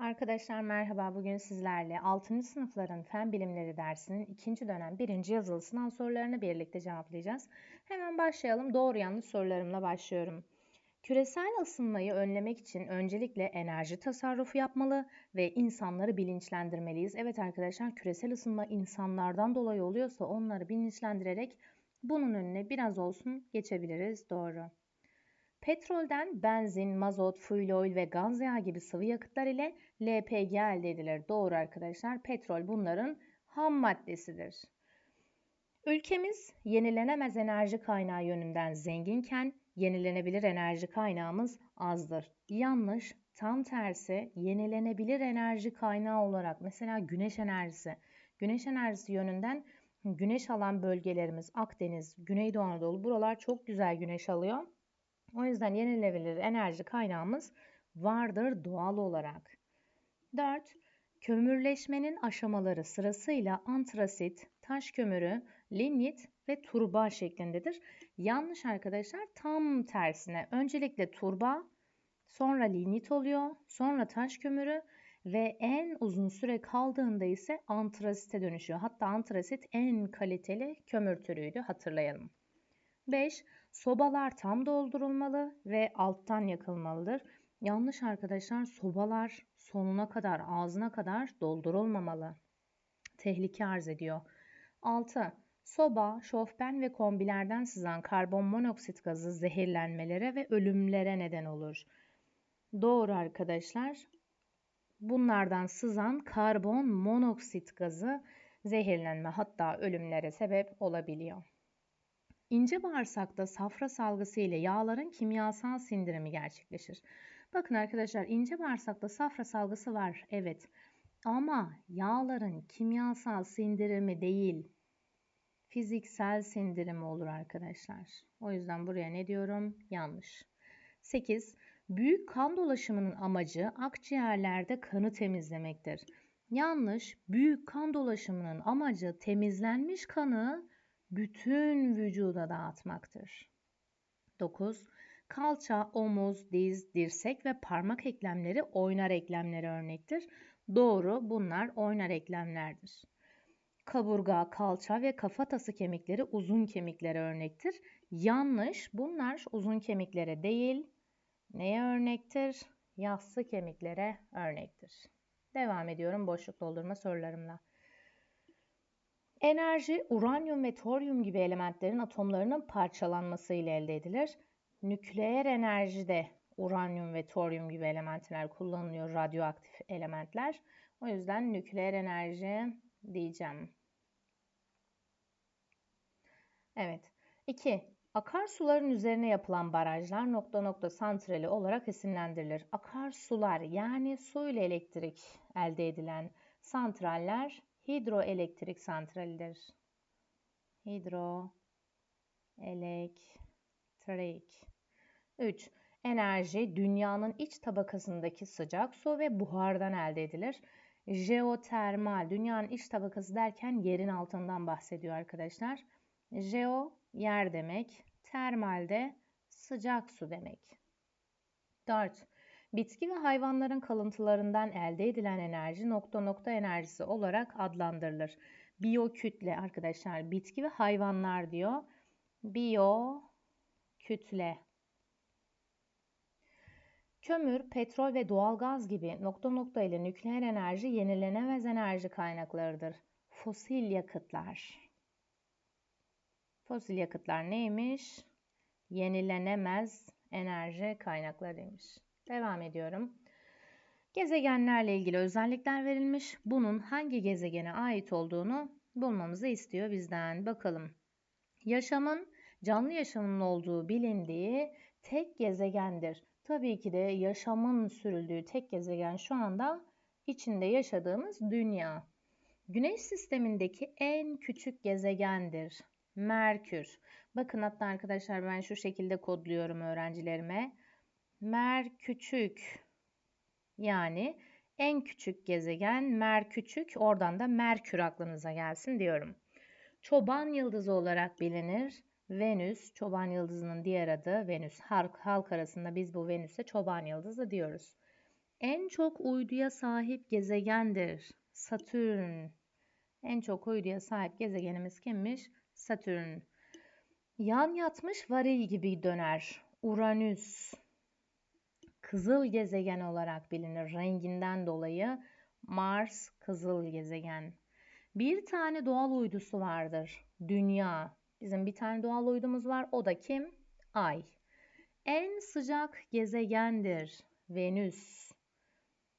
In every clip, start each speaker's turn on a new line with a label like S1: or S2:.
S1: Arkadaşlar merhaba. Bugün sizlerle 6. sınıfların Fen Bilimleri dersinin 2. dönem 1. yazılı sınav sorularını birlikte cevaplayacağız. Hemen başlayalım. Doğru yanlış sorularımla başlıyorum. Küresel ısınmayı önlemek için öncelikle enerji tasarrufu yapmalı ve insanları bilinçlendirmeliyiz. Evet arkadaşlar küresel ısınma insanlardan dolayı oluyorsa onları bilinçlendirerek bunun önüne biraz olsun geçebiliriz. Doğru. Petrolden benzin, mazot, fuel oil ve gaz yağı gibi sıvı yakıtlar ile LPG elde edilir. Doğru arkadaşlar. Petrol bunların ham maddesidir. Ülkemiz yenilenemez enerji kaynağı yönünden zenginken yenilenebilir enerji kaynağımız azdır. Yanlış, tam tersi yenilenebilir enerji kaynağı olarak mesela güneş enerjisi. Güneş enerjisi yönünden güneş alan bölgelerimiz Akdeniz, Güneydoğu Anadolu buralar çok güzel güneş alıyor. O yüzden yenilenebilir enerji kaynağımız vardır doğal olarak. 4. Kömürleşmenin aşamaları sırasıyla antrasit, taş kömürü, lignit ve turba şeklindedir. Yanlış arkadaşlar tam tersine. Öncelikle turba, sonra lignit oluyor, sonra taş kömürü ve en uzun süre kaldığında ise antrasite dönüşüyor. Hatta antrasit en kaliteli kömür türüydü hatırlayalım. 5. Sobalar tam doldurulmalı ve alttan yakılmalıdır. Yanlış arkadaşlar sobalar sonuna kadar ağzına kadar doldurulmamalı. Tehlike arz ediyor. 6. Soba, şofben ve kombilerden sızan karbon monoksit gazı zehirlenmelere ve ölümlere neden olur. Doğru arkadaşlar. Bunlardan sızan karbon monoksit gazı zehirlenme hatta ölümlere sebep olabiliyor. İnce bağırsakta safra salgısı ile yağların kimyasal sindirimi gerçekleşir. Bakın arkadaşlar ince bağırsakta safra salgısı var. Evet. Ama yağların kimyasal sindirimi değil, fiziksel sindirimi olur arkadaşlar. O yüzden buraya ne diyorum? Yanlış. 8. Büyük kan dolaşımının amacı akciğerlerde kanı temizlemektir. Yanlış. Büyük kan dolaşımının amacı temizlenmiş kanı bütün vücuda dağıtmaktır. 9. Kalça, omuz, diz, dirsek ve parmak eklemleri oynar eklemleri örnektir. Doğru, bunlar oynar eklemlerdir. Kaburga, kalça ve kafatası kemikleri uzun kemiklere örnektir. Yanlış, bunlar uzun kemiklere değil, neye örnektir? Yassı kemiklere örnektir. Devam ediyorum boşluk doldurma sorularımla. Enerji, uranyum ve toryum gibi elementlerin atomlarının parçalanması ile elde edilir. Nükleer enerjide uranyum ve toryum gibi elementler kullanılıyor, radyoaktif elementler. O yüzden nükleer enerji diyeceğim. Evet. 2. Akarsuların üzerine yapılan barajlar nokta nokta santrali olarak isimlendirilir. Akarsular yani su ile elektrik elde edilen santraller hidroelektrik santralidir. Hidroelektrik. 3. Enerji dünyanın iç tabakasındaki sıcak su ve buhardan elde edilir. Jeotermal, dünyanın iç tabakası derken yerin altından bahsediyor arkadaşlar. Jeo, yer demek. Termal de sıcak su demek. 4. Bitki ve hayvanların kalıntılarından elde edilen enerji nokta nokta enerjisi olarak adlandırılır. Biyokütle arkadaşlar bitki ve hayvanlar diyor. Biyo kütle. Kömür, petrol ve doğalgaz gibi nokta nokta ile nükleer enerji yenilenemez enerji kaynaklarıdır. Fosil yakıtlar. Fosil yakıtlar neymiş? Yenilenemez enerji kaynaklarıymış. Devam ediyorum. Gezegenlerle ilgili özellikler verilmiş. Bunun hangi gezegene ait olduğunu bulmamızı istiyor bizden. Bakalım. Yaşamın, canlı yaşamın olduğu bilindiği tek gezegendir. Tabii ki de yaşamın sürüldüğü tek gezegen şu anda içinde yaşadığımız dünya. Güneş sistemindeki en küçük gezegendir. Merkür. Bakın hatta arkadaşlar ben şu şekilde kodluyorum öğrencilerime. Mer küçük. Yani en küçük gezegen Mer küçük. Oradan da Merkür aklınıza gelsin diyorum. Çoban yıldızı olarak bilinir. Venüs, çoban yıldızının diğer adı Venüs. Halk, halk arasında biz bu Venüs'e çoban yıldızı diyoruz. en çok uyduya sahip gezegendir. Satürn. En çok uyduya sahip gezegenimiz kimmiş? Satürn. Yan yatmış varil gibi döner. Uranüs. Kızıl gezegen olarak bilinir renginden dolayı. Mars kızıl gezegen. Bir tane doğal uydusu vardır. Dünya. Bizim bir tane doğal uydumuz var. O da kim? Ay. En sıcak gezegendir. Venüs.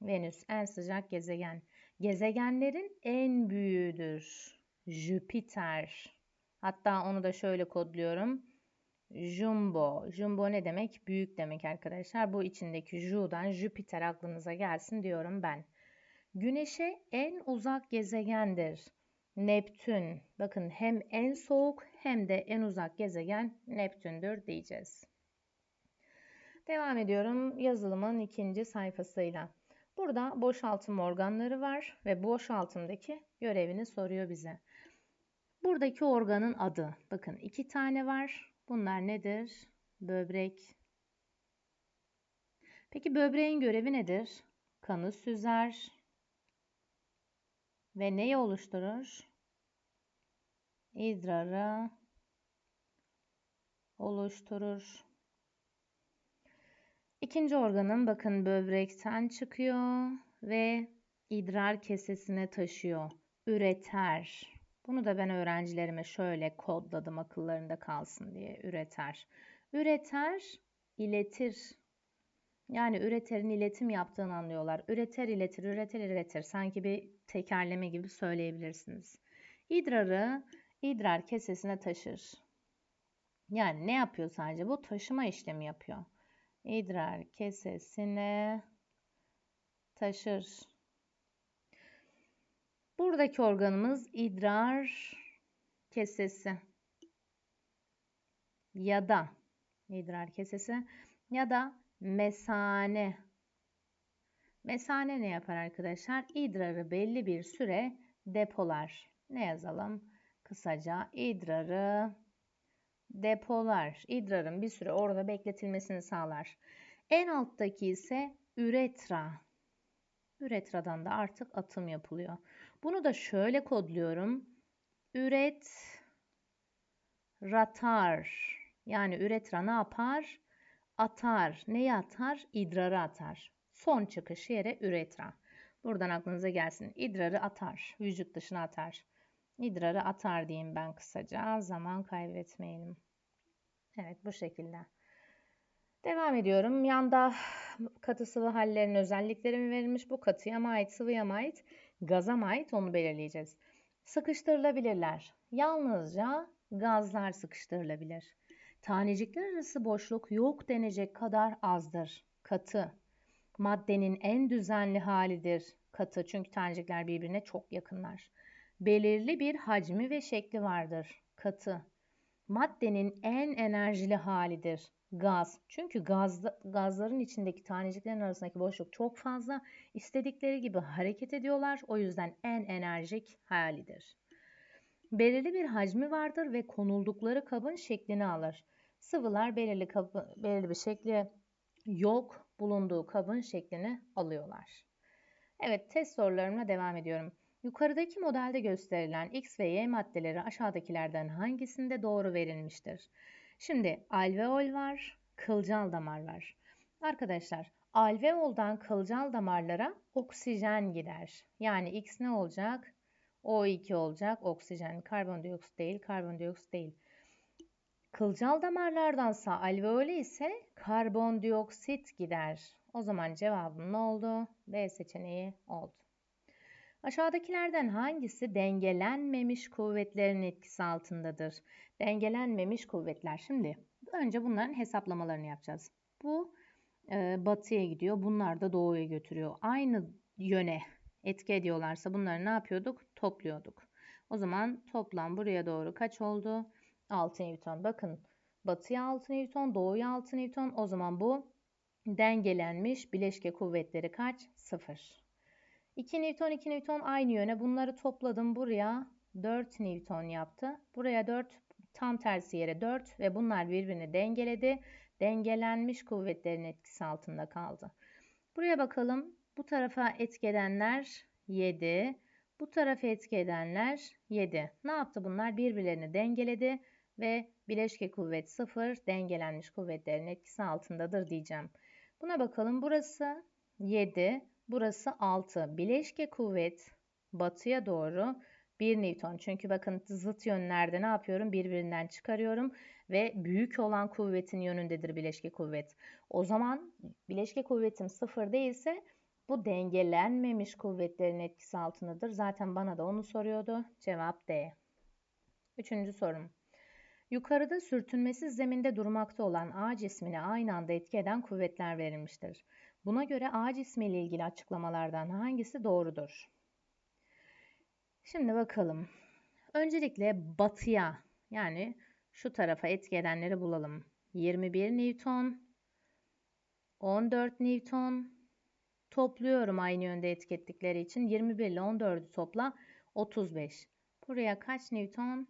S1: Venüs en sıcak gezegen. Gezegenlerin en büyüğüdür. Jüpiter. Hatta onu da şöyle kodluyorum. Jumbo. Jumbo ne demek? Büyük demek arkadaşlar. Bu içindeki Ju'dan Jüpiter aklınıza gelsin diyorum ben. Güneşe en uzak gezegendir. Neptün. Bakın hem en soğuk hem de en uzak gezegen Neptün'dür diyeceğiz. Devam ediyorum yazılımın ikinci sayfasıyla. Burada boşaltım organları var ve boşaltımdaki görevini soruyor bize. Buradaki organın adı. Bakın iki tane var. Bunlar nedir? Böbrek. Peki böbreğin görevi nedir? Kanı süzer ve neyi oluşturur? İdrarı oluşturur. İkinci organım bakın böbrekten çıkıyor ve idrar kesesine taşıyor. Üreter. Bunu da ben öğrencilerime şöyle kodladım akıllarında kalsın diye. Üreter. Üreter, iletir. Yani üreterin iletim yaptığını anlıyorlar. Üreter, iletir, üreter, iletir. Sanki bir tekerleme gibi söyleyebilirsiniz. İdrarı idrar kesesine taşır. Yani ne yapıyor sadece bu? Taşıma işlemi yapıyor idrar kesesine taşır. Buradaki organımız idrar kesesi ya da idrar kesesi ya da mesane. Mesane ne yapar arkadaşlar? İdrarı belli bir süre depolar. Ne yazalım? Kısaca idrarı depolar, idrarın bir süre orada bekletilmesini sağlar. En alttaki ise üretra. Üretradan da artık atım yapılıyor. Bunu da şöyle kodluyorum. Üret ratar. Yani üretra ne yapar? Atar. Neyi atar? İdrarı atar. Son çıkış yere üretra. Buradan aklınıza gelsin. İdrarı atar. Vücut dışına atar. İdrarı atar diyeyim ben kısaca. Zaman kaybetmeyelim. Evet bu şekilde. Devam ediyorum. Yanda katı sıvı hallerin özellikleri mi verilmiş? Bu katıya mı ait, sıvıya mı ait, gaza mı ait onu belirleyeceğiz. Sıkıştırılabilirler. Yalnızca gazlar sıkıştırılabilir. Tanecikler arası boşluk yok denecek kadar azdır. Katı. Maddenin en düzenli halidir. Katı çünkü tanecikler birbirine çok yakınlar. Belirli bir hacmi ve şekli vardır. Katı maddenin en enerjili halidir gaz. Çünkü gaz, gazların içindeki taneciklerin arasındaki boşluk çok fazla. İstedikleri gibi hareket ediyorlar. O yüzden en enerjik halidir. Belirli bir hacmi vardır ve konuldukları kabın şeklini alır. Sıvılar belirli, kabı, belirli bir şekli yok bulunduğu kabın şeklini alıyorlar. Evet test sorularımla devam ediyorum. Yukarıdaki modelde gösterilen X ve Y maddeleri aşağıdakilerden hangisinde doğru verilmiştir? Şimdi alveol var, kılcal damar var. Arkadaşlar alveoldan kılcal damarlara oksijen gider. Yani X ne olacak? O2 olacak. Oksijen, karbondioksit değil, karbondioksit değil. Kılcal damarlardansa alveole ise karbondioksit gider. O zaman cevabım ne oldu? B seçeneği oldu. Aşağıdakilerden hangisi dengelenmemiş kuvvetlerin etkisi altındadır? Dengelenmemiş kuvvetler. Şimdi önce bunların hesaplamalarını yapacağız. Bu e, batıya gidiyor. Bunlar da doğuya götürüyor. Aynı yöne etki ediyorlarsa bunları ne yapıyorduk? Topluyorduk. O zaman toplam buraya doğru kaç oldu? 6 Newton. Bakın batıya 6 Newton, doğuya 6 Newton. O zaman bu dengelenmiş bileşke kuvvetleri kaç? 0. 2 Newton 2 Newton aynı yöne. Bunları topladım buraya 4 Newton yaptı. Buraya 4 tam tersi yere 4 ve bunlar birbirini dengeledi. Dengelenmiş kuvvetlerin etkisi altında kaldı. Buraya bakalım. Bu tarafa etki edenler 7. Bu tarafa etki edenler 7. Ne yaptı bunlar? Birbirlerini dengeledi ve bileşke kuvvet 0 dengelenmiş kuvvetlerin etkisi altındadır diyeceğim. Buna bakalım. Burası 7, burası 6. Bileşke kuvvet batıya doğru 1 Newton. Çünkü bakın zıt yönlerde ne yapıyorum? Birbirinden çıkarıyorum ve büyük olan kuvvetin yönündedir bileşke kuvvet. O zaman bileşke kuvvetim 0 değilse bu dengelenmemiş kuvvetlerin etkisi altındadır. Zaten bana da onu soruyordu. Cevap D. Üçüncü sorum. Yukarıda sürtünmesiz zeminde durmakta olan A cismine aynı anda etki eden kuvvetler verilmiştir. Buna göre A cismi ile ilgili açıklamalardan hangisi doğrudur? Şimdi bakalım. Öncelikle batıya yani şu tarafa etki edenleri bulalım. 21 Newton, 14 Newton, topluyorum aynı yönde etki ettikleri için 21 ile 14'ü topla 35. Buraya kaç Newton?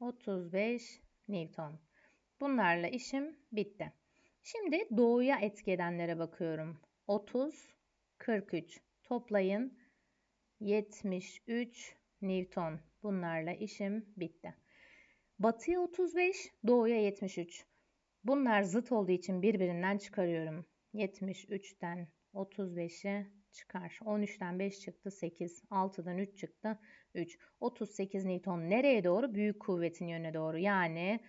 S1: 35 Newton. Bunlarla işim bitti. Şimdi doğuya etki edenlere bakıyorum. 30, 43. Toplayın. 73 Newton. Bunlarla işim bitti. Batıya 35, doğuya 73. Bunlar zıt olduğu için birbirinden çıkarıyorum. 73'ten 35'i çıkar. 13'ten 5 çıktı 8. 6'dan 3 çıktı 3. 38 Newton nereye doğru? Büyük kuvvetin yönüne doğru. Yani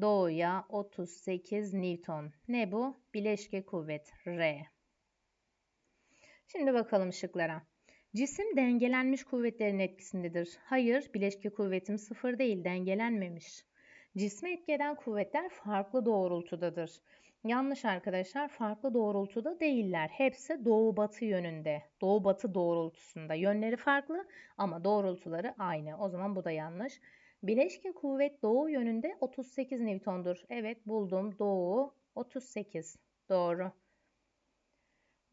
S1: doğuya 38 Newton. Ne bu? Bileşke kuvvet R. Şimdi bakalım şıklara. Cisim dengelenmiş kuvvetlerin etkisindedir. Hayır, bileşke kuvvetim sıfır değil, dengelenmemiş. Cisme etkeden kuvvetler farklı doğrultudadır. Yanlış arkadaşlar, farklı doğrultuda değiller. Hepsi doğu batı yönünde, doğu batı doğrultusunda. Yönleri farklı ama doğrultuları aynı. O zaman bu da yanlış. Bileşke kuvvet doğu yönünde 38 Newton'dur. Evet buldum. Doğu 38. Doğru.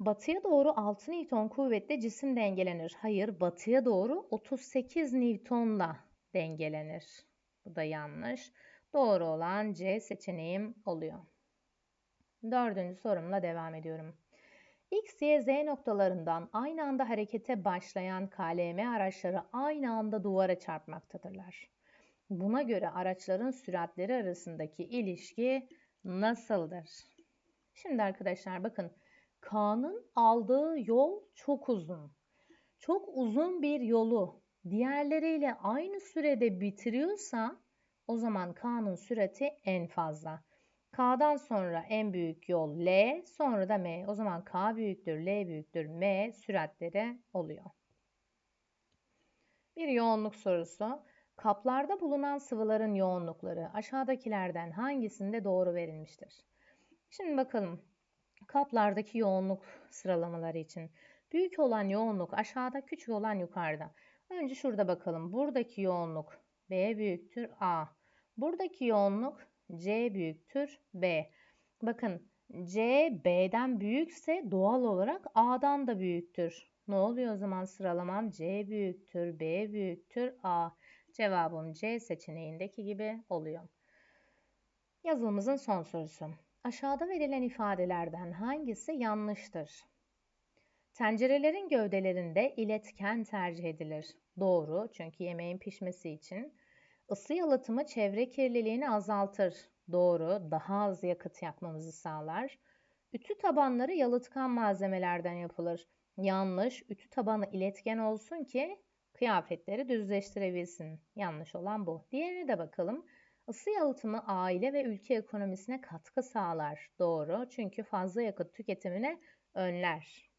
S1: Batıya doğru 6 Newton kuvvetle cisim dengelenir. Hayır, batıya doğru 38 Newton'la dengelenir. Bu da yanlış. Doğru olan C seçeneğim oluyor. Dördüncü sorumla devam ediyorum. X, Y, Z noktalarından aynı anda harekete başlayan KLM araçları aynı anda duvara çarpmaktadırlar. Buna göre araçların süratleri arasındaki ilişki nasıldır? Şimdi arkadaşlar bakın K'nın aldığı yol çok uzun. Çok uzun bir yolu diğerleriyle aynı sürede bitiriyorsa o zaman K'nın sürati en fazla. K'dan sonra en büyük yol L, sonra da M. O zaman K büyüktür, L büyüktür, M süratleri oluyor. Bir yoğunluk sorusu. Kaplarda bulunan sıvıların yoğunlukları aşağıdakilerden hangisinde doğru verilmiştir? Şimdi bakalım kaplardaki yoğunluk sıralamaları için. Büyük olan yoğunluk aşağıda, küçük olan yukarıda. Önce şurada bakalım. Buradaki yoğunluk B büyüktür A. Buradaki yoğunluk C büyüktür B. Bakın C B'den büyükse doğal olarak A'dan da büyüktür. Ne oluyor o zaman sıralamam? C büyüktür, B büyüktür, A. Cevabım C seçeneğindeki gibi oluyor. Yazılımızın son sorusu. Aşağıda verilen ifadelerden hangisi yanlıştır? Tencerelerin gövdelerinde iletken tercih edilir. Doğru çünkü yemeğin pişmesi için. Isı yalıtımı çevre kirliliğini azaltır. Doğru, daha az yakıt yakmamızı sağlar. Ütü tabanları yalıtkan malzemelerden yapılır. Yanlış, ütü tabanı iletken olsun ki kıyafetleri düzleştirebilsin. Yanlış olan bu. Diğerine de bakalım. Isı yalıtımı aile ve ülke ekonomisine katkı sağlar. Doğru, çünkü fazla yakıt tüketimine önler.